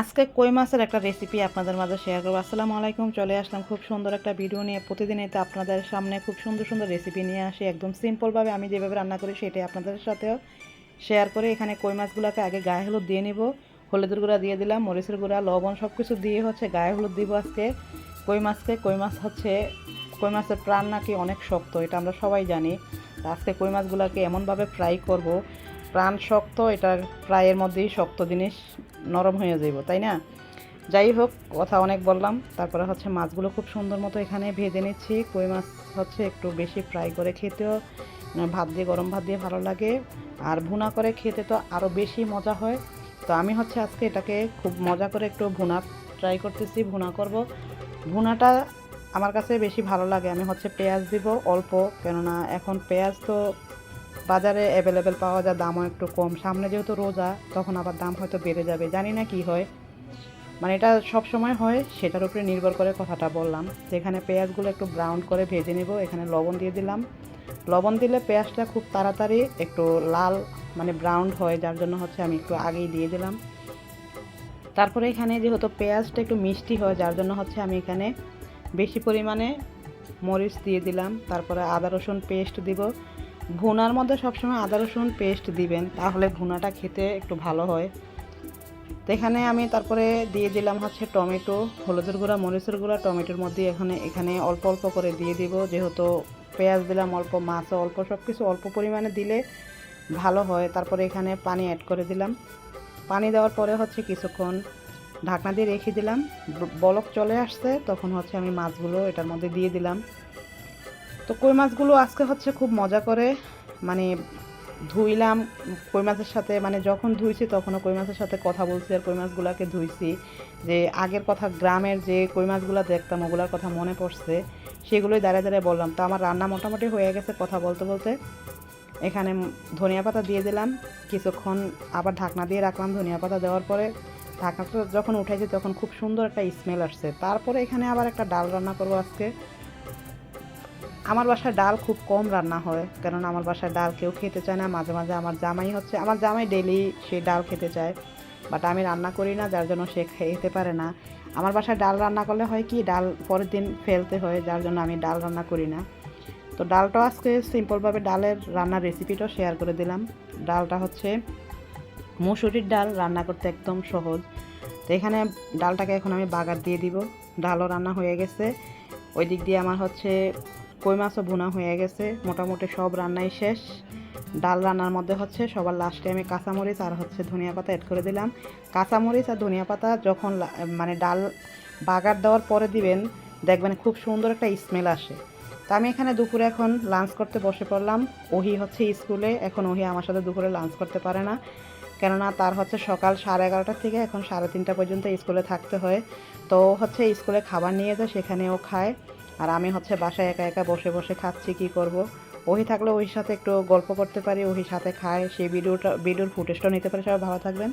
আজকে কই মাছের একটা রেসিপি আপনাদের মাঝে শেয়ার করব। আসসালামু আলাইকুম, চলে আসলাম খুব সুন্দর একটা ভিডিও নিয়ে। প্রতিদিনই তো আপনাদের সামনে খুব সুন্দর সুন্দর রেসিপি নিয়ে আসি। একদম সিম্পলভাবে আমি যেভাবে রান্না করি সেটাই আপনাদের সাথেও শেয়ার করে। এখানে কই মাছগুলোকে আগে গায়ে হলুদ দিয়ে নিব। হলুদের গুঁড়া দিয়ে দিলাম, মরিচের গুঁড়া, লবণ সব কিছু দিয়ে হচ্ছে গায়ে হলুদ দিব আজকে। কই মাছকে, কই মাছ হচ্ছে, কই মাছের প্রাণ নাকি অনেক শক্ত, এটা আমরা সবাই জানি। আজকে কই মাছগুলোকে এমনভাবে ফ্রাই করব প্রাণ শক্ত, এটা প্রায়ের মধ্যেই শক্ত জিনিস, নরম হয়ে যাইব, তাই না? যাই হোক, কথা অনেক বললাম। তারপরে হচ্ছে মাছগুলো খুব সুন্দর মতো এখানে ভেজে নিচ্ছি। কই মাছ হচ্ছে একটু বেশি ফ্রাই করে খেতেও ভাত দিয়ে, গরম ভাত দিয়ে ভালো লাগে। আর ভুনা করে খেতে তো আরও বেশি মজা হয়। তো আমি হচ্ছে আজকে এটাকে খুব মজা করে একটু ভুনা ট্রাই করতেছি, ভুনা করব। ভুনাটা আমার কাছে বেশি ভালো লাগে। আমি হচ্ছে পেঁয়াজ দিব অল্প, কেননা এখন পেঁয়াজ তো বাজারে অ্যাভেলেবেল পাওয়া যায়, দামও একটু কম। সামনে যেহেতু রোজা, তখন আবার দাম হয়তো বেড়ে যাবে। জানি না কি হয়। মানে এটা সব সময় হয়, সেটার উপরে নির্ভর করে কথাটা বললাম। তো এখানে পেঁয়াজগুলো একটু ব্রাউন করে ভেজে নেব, এখানে লবণ দিয়ে দিলাম। লবণ দিলে পেঁয়াজটা খুব তাড়াতাড়ি একটু লাল মানে ব্রাউন হয়, যার জন্য হচ্ছে আমি একটু আগেই দিয়ে দিলাম। তারপরে এখানে যেহেতু পেঁয়াজটা একটু মিষ্টি হয়, যার জন্য হচ্ছে আমি এখানে বেশি পরিমাণে মরিচ দিয়ে দিলাম। তারপরে আদা রসুন পেস্ট দিব। ভুনার মধ্যে সবসময় আদা, রসুন পেস্ট দিবেন, তাহলে ভুনাটা খেতে একটু ভালো হয়। তো এখানে আমি তারপরে দিয়ে দিলাম হচ্ছে টমেটো, হলুদের গুঁড়া, মরিচের গুঁড়া, টমেটোর মধ্যে এখানে এখানে অল্প অল্প করে দিয়ে দিব, যেহেতু পেঁয়াজ দিলাম অল্প মাছও অল্প সব কিছু অল্প পরিমাণে দিলে ভালো হয়। তারপরে এখানে পানি অ্যাড করে দিলাম। পানি দেওয়ার পরে হচ্ছে কিছুক্ষণ ঢাকনা দিয়ে রেখে দিলাম। বলক চলে আসছে, তখন হচ্ছে আমি মাছগুলো এটার মধ্যে দিয়ে দিলাম। তো কই মাছগুলো আজকে হচ্ছে খুব মজা করে মানে ধুইলাম, কই মাছের সাথে মানে যখন ধুইছি তখনও কই মাছের সাথে কথা বলছি আর কই মাছগুলোকে ধুইছি। যে আগের কথা গ্রামের যে কই মাছগুলো দেখতাম ওগুলোর কথা মনে পড়ছে, সেগুলোই দাঁড়িয়ে দাঁড়িয়ে বললাম। তো আমার রান্না মোটামুটি হয়ে গেছে কথা বলতে বলতে। এখানে ধনিয়া পাতা দিয়ে দিলাম, কিছুক্ষণ আবার ঢাকনা দিয়ে রাখলাম ধনিয়া পাতা দেওয়ার পরে। ঢাকনাটা যখন উঠাইছি তখন খুব সুন্দর একটা স্মেল আসছে। তারপরে এখানে আবার একটা ডাল রান্না করব আজকে। আমার বাসায় ডাল খুব কম রান্না হয় কারণ আমার বাসায় ডাল কেউ খেতে চায় না। মাঝে মাঝে আমার জামাই হচ্ছে, আমার জামাই ডেলি সে ডাল খেতে চায়। বাট আমি রান্না করি না, যার জন্য সে খেতে পারে না। আমার বাসায় ডাল রান্না করলে হয় কি, ডাল পরের দিন ফেলতে হয়, যার জন্য আমি ডাল রান্না করি না। তো ডালটাও আজকে সিম্পলভাবে ডালের রান্নার রেসিপিটাও শেয়ার করে দিলাম। ডালটা হচ্ছে মুসুরির ডাল, রান্না করতে একদম সহজ। তো এখানে ডালটাকে এখন আমি বাগার দিয়ে দিব। ডালও রান্না হয়ে গেছে। ওই দিক দিয়ে আমার হচ্ছে কই মাছও ভুনা হয়ে গেছে। মোটামুটি সব রান্নাই শেষ। ডাল রান্নার মধ্যে হচ্ছে সবার লাস্টে আমি কাঁচামরিচ আর হচ্ছে ধনিয়া পাতা অ্যাড করে দিলাম। কাঁচামরিচ আর ধনিয়া পাতা যখন মানে ডাল বাগার দেওয়ার পরে দিবেন, দেখবেন খুব সুন্দর একটা স্মেল আসে। তো আমি এখানে দুপুরে এখন লাঞ্চ করতে বসে পড়লাম। ওহি হচ্ছে স্কুলে এখন ওহি আমার সাথে দুপুরে লাঞ্চ করতে পারে না। কেননা তার হচ্ছে সকাল সাড়ে এগারোটা থেকে এখন সাড়ে তিনটা পর্যন্ত স্কুলে থাকতে হয়। তো হচ্ছে স্কুলে খাবার নিয়ে যায় সেখানেও খায়। আর আমি হচ্ছে বাসায় একা একা বসে বসে খাচ্ছি, কি করব? ওহি থাকলে ওই সাথে একটু গল্প করতে পারি, ওহি সাথে খায়, সেই ভিডিওটা ভিডিওর ফুটেজটাও নিতে পারি, সবাই ভালো থাকবেন।